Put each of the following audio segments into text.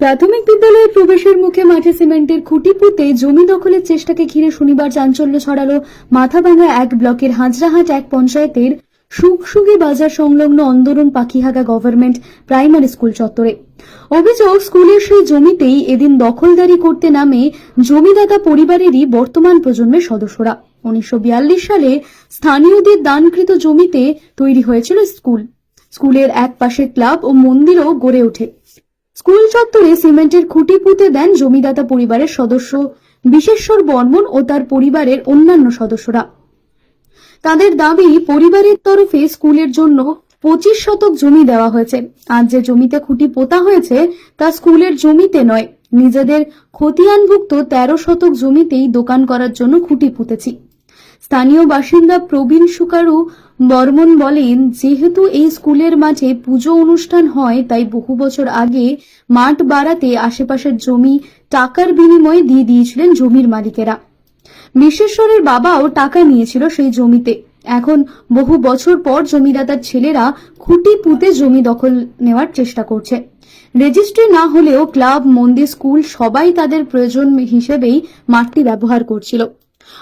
প্রাথমিক বিদ্যালয়ে প্রবেশের মুখে মাঠে সিমেন্টের খুঁটি পুঁতে জমি দখলের চেষ্টাকে ঘিরে শনিবার চাঞ্চল্য ছড়ালো মাথাভাঙা এক ব্লকের হাজরাহাট এক পঞ্চায়েতের সুখসুগি বাজার সংলগ্ন Andaran Pakhihaga government primary school চত্বরে। অভিযোগ, স্কুলের সেই জমিতেই এদিন দখলদারি করতে নামে জমিদাতা পরিবারেরই বর্তমান প্রজন্মের সদস্যরা। উনিশশো বিয়াল্লিশ সালে স্থানীয়দের দানকৃত জমিতে তৈরি হয়েছিল স্কুল। স্কুলের এক পাশে ক্লাব ও মন্দিরও গড়ে ওঠে। স্কুল চত্বরে সিমেন্টের খুঁটি পুঁতে দেন জমিদাতা পরিবারের সদস্য বিশেশ্বর বর্মন ও তার পরিবারের অন্যান্য সদস্যরা। তাদের দাবি, পরিবারের তরফে স্কুলের জন্য পঁচিশ শতক জমি দেওয়া হয়েছে। আজ যে জমিতে খুঁটি পোতা হয়েছে, তা স্কুলের জমিতে নয়। নিজেদের খতিয়ানভুক্ত তেরো শতক জমিতেই দোকান করার জন্য খুঁটি পুঁতেছি। স্থানীয় বাসিন্দা প্রবীণ সুকারু বর্মন বলেন, যেহেতু এই স্কুলের মাঠে পুজো অনুষ্ঠান হয়, তাই বহু বছর আগে মাঠ বাড়াতে আশেপাশের জমি টাকার বিনিময়ে দিয়ে দিয়েছিলেন জমির মালিকেরা। বিশ্বেশ্বরের বাবাও টাকা নিয়েছিল সেই জমিতে। এখন বহু বছর পর জমিদাতার ছেলেরা খুঁটি পুঁতে জমি দখল নেওয়ার চেষ্টা করছে। রেজিস্ট্রি না হলেও ক্লাব, মন্দির, স্কুল সবাই তাদের প্রয়োজন হিসেবেই মাঠটি ব্যবহার করছিল।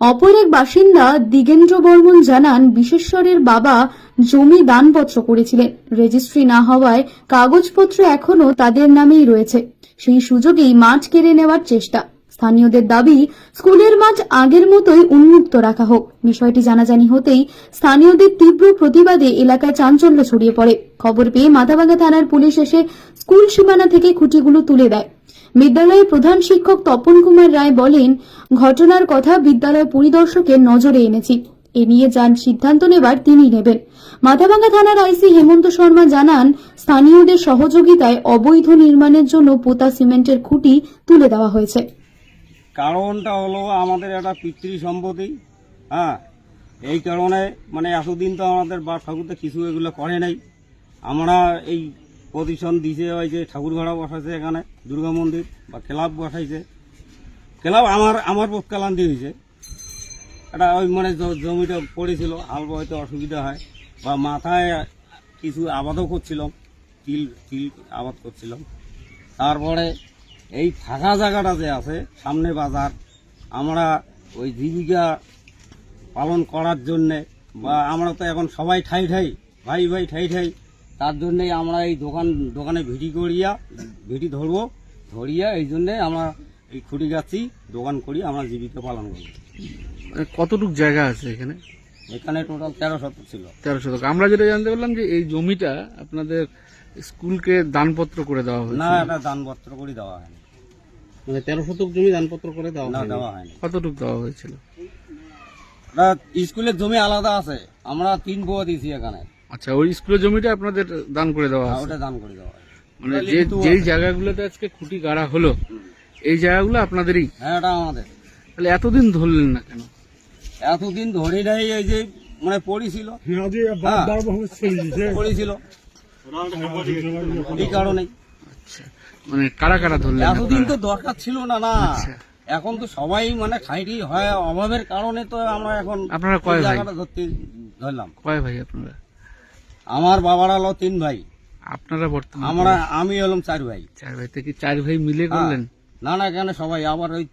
অপর এক বাসিন্দা দিগেন্দ্র বর্মন জানান, বিশেশ্বরের বাবা জমি দানপত্র করেছিলেন। রেজিস্ট্রি না হওয়ায় কাগজপত্র এখনও তাদের নামেই রয়েছে। সেই সুযোগেই মাঠ কেড়ে নেওয়ার চেষ্টা। স্থানীয়দের দাবি, স্কুলের মাঠ আগের মতোই উন্মুক্ত রাখা হোক। বিষয়টি জানাজানি হতেই স্থানীয়দের তীব্র প্রতিবাদে এলাকায় চাঞ্চল্য ছড়িয়ে পড়ে। খবর পেয়ে মাথাভাঙ্গা থানার পুলিশ এসে স্কুল সীমানা থেকে খুঁটিগুলো তুলে দেয়। বিদ্যালয়ের প্রধান শিক্ষক তপন কুমার রায় বলেন, ঘটনার কথা বিদ্যালয় পরিদর্শকের নজরে এনেছি। এ নিয়ে যান সিদ্ধান্ত নেবার তিনি নেবেন। মাথাভাঙ্গা থানার আইসি হেমন্ত শর্মা জানান, স্থানীয়দের সহযোগিতায় অবৈধ নির্মাণের জন্য পোতা সিমেন্টের খুঁটি তুলে দেওয়া হয়েছে। কারণটা হলো আমাদের একটা পিতৃ সম্পত্তি হ্যাঁ? এই কারণে মানে এতদিন তো আমাদের বা ঠাকুরতে কিছু এগুলো করে নাই। আমরা এই পজিশন দিছে ওই যে ঠাকুর ঘোড়া বসাইছে এখানে, দুর্গা মন্দির বা ক্লাব বসাইছে। ক্লাব আমার আমার পক্ষালান্তি হয়েছে এটা ওই মানে জমিটা পড়েছিল হাল হয়তো অসুবিধা হয় বা মাথায় কিছু আবাদও করছিলাম, তিল তিল আবাদ করছিলাম। তারপরে এই ফাঁকা জায়গাটা যে আছে, সামনে বাজার, আমরা ওই জীবিকা পালন করার জন্যে বা আমরা তো এখন সবাই ঠাই ঠাই, ভাই ভাই ঠাই ঠাই তার জন্যেই আমরা এই দোকান দোকানে ভিটি করিয়া ভিটি ধরবো ধরিয়া এই জন্যে আমরা এই খুঁটি গাছি দোকান করি আমরা জীবিকা পালন করি মানে কতটুক জায়গা আছে এখানে? এখানে টোটাল তেরো শতক ছিল। তেরো শতক। আমরা যেটা জানতে পারলাম যে এই জমিটা আপনাদের স্কুলকে দানপত্র করে দেওয়া হয়েছে। না এটা দানপত্র করে দেওয়া হয়নি। মানে তেরো শতক জমি দানপত্র করে দেওয়া না দেওয়া হয়নি। কতটুক দেওয়া হয়েছিল? স্কুলের জমি আলাদা আছে। আমরা তিন বউ দিয়েছি এখানে। আচ্ছা ওই স্কুলের জমিটা আপনাদের দান করে দেওয়া আছে? ওটা দান করে দেওয়া হয়। মানে যে যেই জায়গাগুলোতে আজকে খুঁটি গাড়া হলো এই জায়গাগুলো আপনাদেরই? হ্যাঁ এটা আমাদের। তাহলে এতদিন ধরলেন না কেন? এতদিন ধরে নাই এই যে মানে পড়েছিল হ্যাঁ, পড়েছিল এই কারণে আচ্ছা মানে কারা কারা ধরলেন? এতদিন তো আপনারা? দরকার ছিল না না। আচ্ছা। এখন তো সবাই মানে ঠাইটি হয় অভাবের কারণে তো আমরা এখন আপনারা কয় এই ভাই? জায়গাটা ধরতে ধরলাম। কয় ভাই আপনারা? আমার বাবার হলো তিন ভাই। আপনারা বর্তমানে আমরা আমি হলাম চার ভাই। চার ভাই থেকে চার ভাই মিলে করলেন? না না এখানে সবাই আবার ওই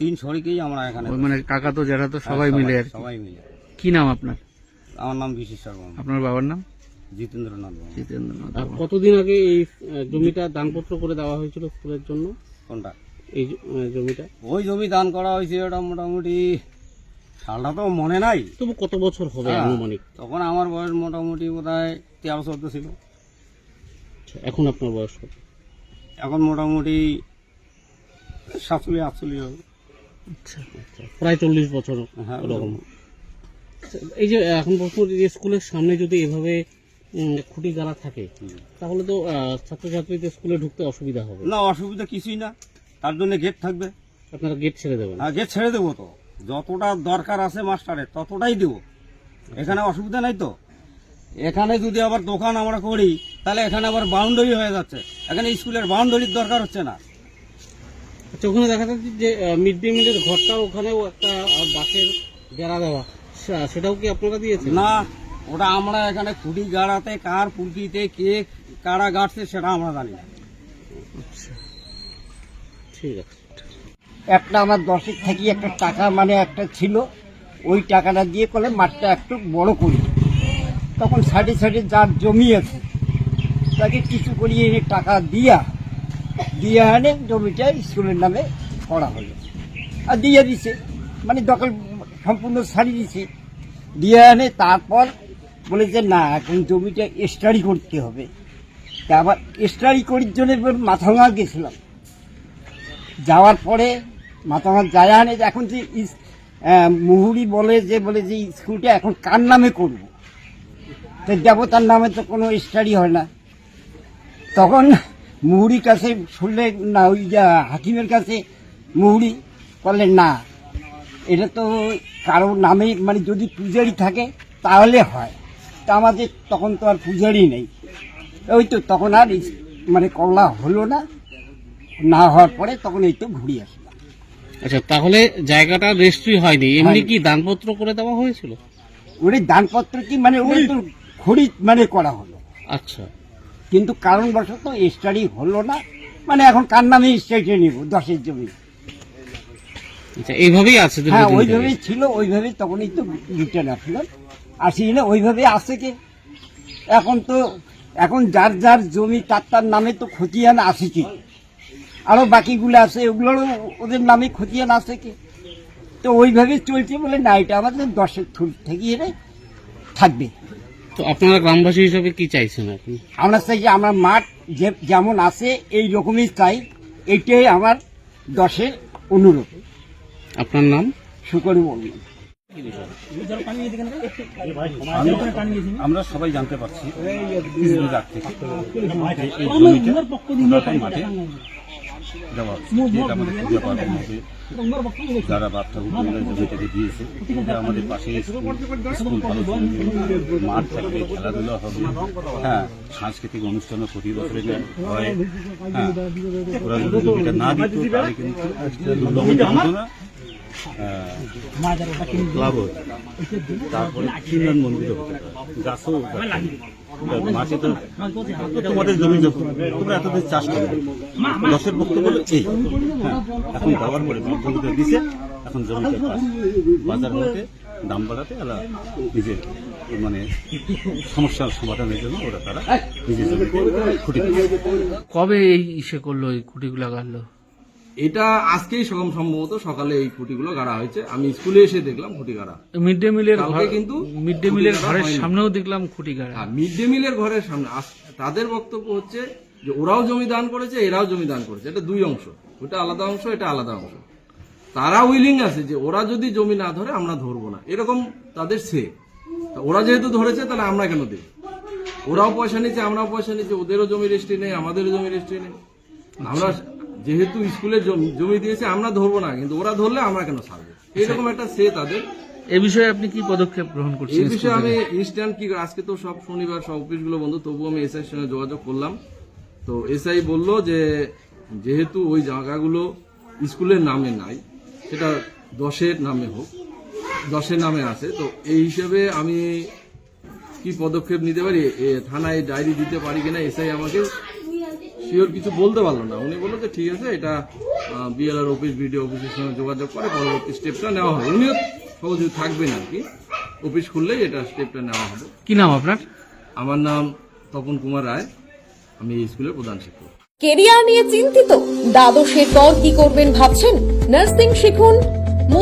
তিন শরিকেই আমরা এখানে ওই মানে কাকা তো যারা তো সবাই মিলে আর সবাই মিলে। কি নাম আপনার? আমার নাম বিশেশ্বর শর্মা। আপনার বাবার নাম? জিতেন্দ্রনাথ জিতেন্দ্রনাথ কতদিন আগে এই জমিটা দানপত্র করে দেওয়া হয়েছিল স্কুলের জন্য? কোনটা? এই জমিটা? ওই জমি দান করা হয়েছে ওটা মোটামুটি সালটা তো মনে নাই। তবু কত বছর হবে হ্যাঁ। আনুমানিক? তখন আমার বয়স মোটামুটি বোধ হয় তেরো চোদ্দ ছিল। আচ্ছা, এখন আপনার বয়স কত? এখন মোটামুটি সাতচল্লিশ আটচল্লিশ হবে। আচ্ছা আচ্ছা, প্রায় চল্লিশ বছর হ্যাঁ এরকম। আচ্ছা, এই যে এখন যে স্কুলের সামনে যদি এভাবে উম, খুঁটি গাড়া থাকে তাহলে তো আহ, ছাত্রছাত্রীদের স্কুলে ঢুকতে অসুবিধা হবে। না অসুবিধা কিছুই না। তার জন্য গেট থাকবে। আপনারা গেট ছেড়ে দেবেন। আর গেট ছেড়ে দেবো তো। যতটা দরকার আছে মাস্টারের ততটাই দেবো। এখানে অসুবিধা নাই তো? এখানে যদি আবার দোকান আমরা করি তাহলে এখানে আবার বাউন্ডারি হয়ে যাচ্ছে। এখানে স্কুলের বাউন্ডারির দরকার হচ্ছে না। আচ্ছা ওখানে দেখা যাচ্ছে যে মিড ডে মিলের ঘরটা ওখানেও একটা বাঁশের বেড়া দেওয়া। সেটাও কি আপনারা দিয়েছেন? না ওটা আমরা এখানে খুঁটি গাড়াতে কার পুলকিতে কে কারা গাড়ছে সেটা আমরা জানি না। ঠিক আছে। একটা আমার দশের থেকে একটা টাকা মানে একটা ছিল, ওই টাকাটা দিয়ে করলে মাঠটা একটু বড় করি। তখন সাইডে সাইডে যার জমি আছে, তাকে কিছু করিয়ে এনে টাকা দিয়া, দিয়ে আনে জমিটা স্কুলের নামে করা হলো। আর দিয়ে দিছে মানে দখল সম্পূর্ণ ছাড়িয়ে দিছে। দিয়ে আনে তারপর বলে যে, না, এখন জমিটা স্টাডি করতে হবে। তা আবার স্টাডি করার জন্য মাথাভাঙা গেছিলাম। যাওয়ার পরে মাতামার যে এখন যে মুহুরি বলে যে বলে যে স্কুলটা এখন কার নামে করব? তো দেবতার নামে তো কোনো স্টাডি হয় না। তখন মুহুরির কাছে শুনলে না, ওই যে হাকিমের কাছে মুহুরি বললেন না, এটা তো কারও নামে মানে যদি পূজারি থাকে তাহলে হয়। তা আমাদের তখন তো আর পূজারি নেই। ওই তো তখন আর মানে কল্লা হলো না। না হওয়ার পরে তখন এই তো ঘুরে আসলাম। আচ্ছা তাহলে জায়গাটা রেজিস্ট্রি হয়নি এমনি কি দানপত্র করে দেওয়া হয়েছিল? ওরে দানপত্র কি মানে ওই তো খরিদ মানে করা হলো। আচ্ছা। কিন্তু কারণবশত স্টাডি হলো না মানে এখন কার নামে স্টাডি নিব দশের জমি। আচ্ছা এইভাবেই আছে হ্যাঁ ওইভাবেই ছিল ওইভাবেই তখনই তো রিটার্ন আসলাম আসি না ওইভাবে আসে কে। এখন তো এখন যার যার জমি তার তার নামে তো খতিয়ান আসে কি আরও বাকিগুলো আছে ওগুলোরও ওদের নামে খতিয়ান আছে কি? তো ওইভাবে চলছে বলে না এটা আমাদের দশের থুল থেকে এনে থাকবে। তো আপনারা গ্রামবাসী হিসাবে কি চাইছেন এখন আমরা চাই যে আমার মাঠ যে যেমন আছে এই রকমই চাই। এইটাই আমার দশের অনুরোধ। আপনার নাম? শুকরি বলবেন আমরা সবাই জানতে পারছি এই জমিটা দেওয়া। যেটা আমাদের যারা জমিটাকে দিয়েছে এটা আমাদের পাশে স্কুল স্কুল ভালো মাঠ থাকবে খেলাধুলা হবে হ্যাঁ সাংস্কৃতিক অনুষ্ঠানও প্রতি বছরে হয় হ্যাঁ ওরা যদি জমিটা না দিত তাহলে কিন্তু জমিটা না ক্লাব তারপরে খিলনান মন্দির হতে পারে গাছও মাঠে তো তোমাদের জমি যখন, তোমরা এতদিন চাষ করবে দশের বক্তব্য এই হ্যাঁ এখন দেওয়ার পরে বক্তব্য দিছে, এখন জমিতে বাজার হতে দাম বাড়াতে এরা নিজের মানে সমস্যার সমাধানের জন্য ওরা তারা নিজের জমিতে খুঁটি কবে এই ইসে করল, এই খুঁটিগুলো গাড়লো এটা আজকেই সকাম সম্ভবত সকালে এই খুঁটিগুলো গাড়া হয়েছে। আমি স্কুলে এসে দেখলাম খুঁটি গাড়া। মিড ডে মিলের কালকে কিন্তু মিড ডে মিলের ঘরের সামনেও দেখলাম খুঁটি গাড়া। আর মিড ডে মিলের ঘরের সামনে। তাদের বক্তব্য হচ্ছে যে ওরাও জমি দান করেছে এরাও জমি দান করেছে। এটা দুই অংশ। ওটা আলাদা অংশ এটা আলাদা অংশ। তারা উইলিং আছে যে ওরা যদি জমি না ধরে আমরা ধরবো না। এরকম তাদের সে। তা ওরা যেহেতু ধরেছে তাহলে আমরা কেন দেব? ওরাও পয়সা নিচ্ছে আমরাও পয়সা নিচ্ছি। ওদেরও জমি রেস্ট্রি নেই আমাদেরও জমি রেস্ট্রি নেই। আমরা যেহেতু স্কুলের জমি দিয়েছে আমরা ধরবো না কিন্তু ওরা ধরলে আমরা কেন ছাড়বো? এইরকম একটা সে তাদের। এ বিষয়ে আপনি কি পদক্ষেপ গ্রহণ করছেন এই বিষয়ে আমি ইনস্ট্যান্ট কি আজকে তো সব শনিবার সব অফিসগুলো বন্ধ তবুও আমি এসআই সঙ্গে যোগাযোগ করলাম। তো এসআই বলল যে যেহেতু ওই জায়গাগুলো স্কুলের নামে নাই সেটা দশের নামে হোক দশের নামে আছে তো এই হিসেবে আমি কি পদক্ষেপ নিতে পারি? এ, থানায় ডায়েরি দিতে পারি কিনা? এসআই আমাকে শিওর কিছু বলতে পারল না। উনি বলল যে ঠিক আছে এটা বিএলআর অফিস বিডিও অফিসের সঙ্গে যোগাযোগ করে পরবর্তী স্টেপটা নেওয়া হবে। উনিও সহজে থাকবেন আর কি। অফিস খুললেই এটা স্টেপটা নেওয়া হবে। কি নাম আপনার? আমার নাম তপন কুমার রায়। আমি এই স্কুলের প্রধান শিক্ষক। কেরিয়ার নিয়ে চিন্তিত। দ্বাদশের পর কি করবেন ভাবছেন? নার্সিং শিখুন।